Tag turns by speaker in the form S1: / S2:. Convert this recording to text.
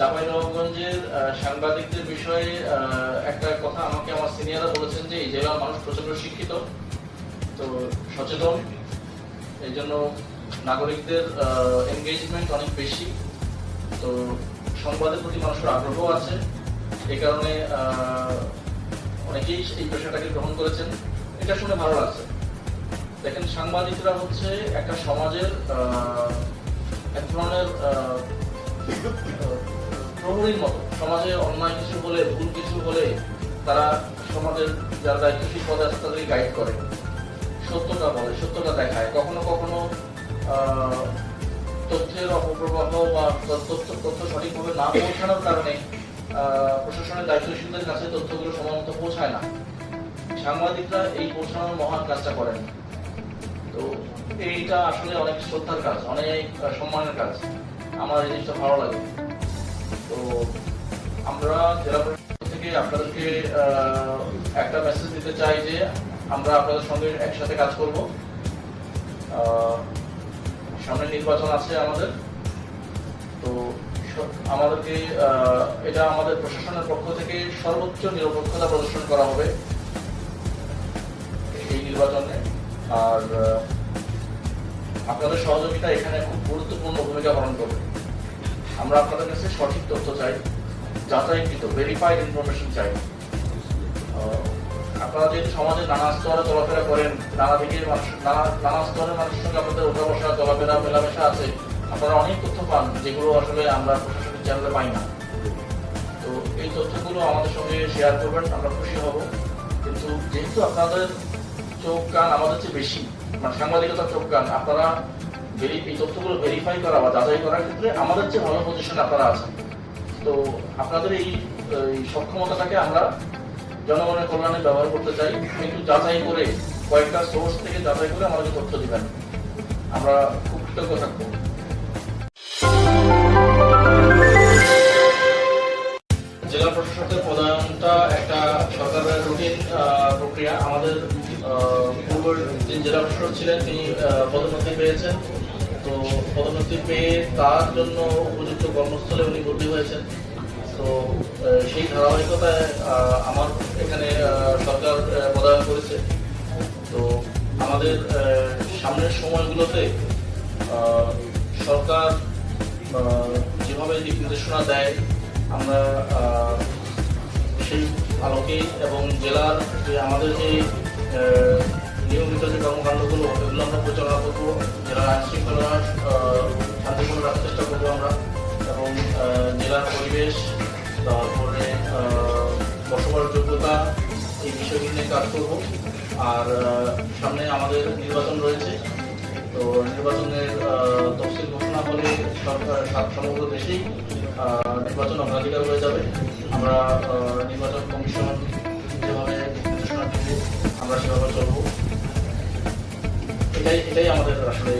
S1: চাঁপাইনবাবগঞ্জের সাংবাদিকদের বিষয়ে একটা কথা আমাকে আমার সিনিয়ররা বলেছেন যে এই জেলার মানুষ প্রচণ্ড শিক্ষিত, তো সচেতন, এই জন্য নাগরিকদের এনগেজমেন্ট অনেক বেশি। তো সংবাদের প্রতি মানুষের আগ্রহ আছে। এই কারণে অনেকেই এই পেশাটাকে গ্রহণ করেছেন। এটা শুনে ভালো লাগছে। দেখেন, সাংবাদিকরা হচ্ছে একটা সমাজের এক ধরনের প্রহরীর মতো সমাজে অন্যায় কিছু হলে, ভুল কিছু হলে তারা সমাজের যারা দায়িত্বশীল পদে আছে তাদেরকে গাইড করে। সত্যটা বলে, সত্যটা দেখায়। কখনো কখনো তথ্যের অপপ্রবাহ বা তথ্য তথ্য সঠিকভাবে না পৌঁছানোর কারণে প্রশাসনের দায়িত্বশীলদের কাছে তথ্যগুলো সময় মতো পৌঁছায় না। সাংবাদিকরা এই পৌঁছানোর মহান কাজটা করেন। তো এইটা আসলে অনেক শ্রদ্ধার কাজ, অনেক সম্মানের কাজ। আমার এই জিনিসটা ভালো লাগে। আমরা জেলা প্রশাসন থেকে আপনাদেরকে একটা মেসেজ দিতে চাই যে আমরা আপনাদের সঙ্গে একসাথে কাজ করব। সামনে নির্বাচন আছে আমাদের। তো আমাদেরকে এটা আমাদের প্রশাসনের পক্ষ থেকে সর্বোচ্চ নিরপেক্ষতা প্রদর্শন করা হবে এই নির্বাচনে। আর আপনাদের সহযোগিতা এখানে খুব গুরুত্বপূর্ণ ভূমিকা পালন করবে। আমরা আপনাদের কাছে সঠিক তথ্য চাই। যাচাইকৃত ভেরিফাইড ইনফরমেশন চাই। আপনারা যেহেতু সমাজে নানা স্তরে চলাফেরা করেন, নানা মানুষ, নানা স্তরের মানুষের সঙ্গে আপনাদের ওঠা বসা চলাফেরা, মেলামেশা আছে, আপনারা অনেক তথ্য পান, যেগুলো আসলে আমরা প্রশাসনিক চ্যানেলে পাই না। তো এই তথ্যগুলো আমাদের সঙ্গে শেয়ার করবেন, আমরা খুশি হব। কিন্তু যেহেতু আপনাদের চোখ কান আমাদের চেয়ে বেশি মানে সাংবাদিকতার চোখ কান, আপনারা এই তথ্যগুলো ভেরিফাই করা বা যাচাই করার ক্ষেত্রে আমাদের চেয়ে ভালো পজিশনে আপনারা আছেন। তো আপনাদের এই সক্ষমতাটাকে আমরা জনগণের কল্যাণে ব্যবহার করতে চাই। কিন্তু যাচাই করে কয়েকটা সোর্স থেকে যাচাই করে আমাদের তথ্য দিবেন, আমরা খুব কৃতজ্ঞ থাকব। জেলা প্রশাসকের পদায়নটা একটা সরকারের রুটিন প্রক্রিয়া। আমাদের পূর্বের যে জেলা প্রশাসক ছিলেন, তিনি পদোন্নতি পেয়েছেন। তো পদোন্নতি পেয়ে তার জন্য উপযুক্ত কর্মস্থলে উনি বদলি হয়েছেন। তো সেই ধারাবাহিকতায় আমার এখানে সরকার পদায়ন করেছে। তো আমাদের সামনের সময়গুলোতে সরকার যেভাবে দিক নির্দেশনা দেয়, আমরা সেই আলোকে এবং জেলার যে আমাদের যে নিয়মিত যে কর্মকাণ্ডগুলো এগুলো আমরা পরিচালনা করব, জেলার আইন বিষয়গুলো নিয়ে কাজ করব। আর সামনে আমাদের নির্বাচন রয়েছে। তো নির্বাচনের তফসিল ঘোষণা হলে সরকার সমগ্র দেশেই নির্বাচন অগ্রাধিকার হয়ে যাবে। আমরা নির্বাচন কমিশন যেভাবে আমরা সেভাবে চলবো। এটাই এটাই আমাদের আসলে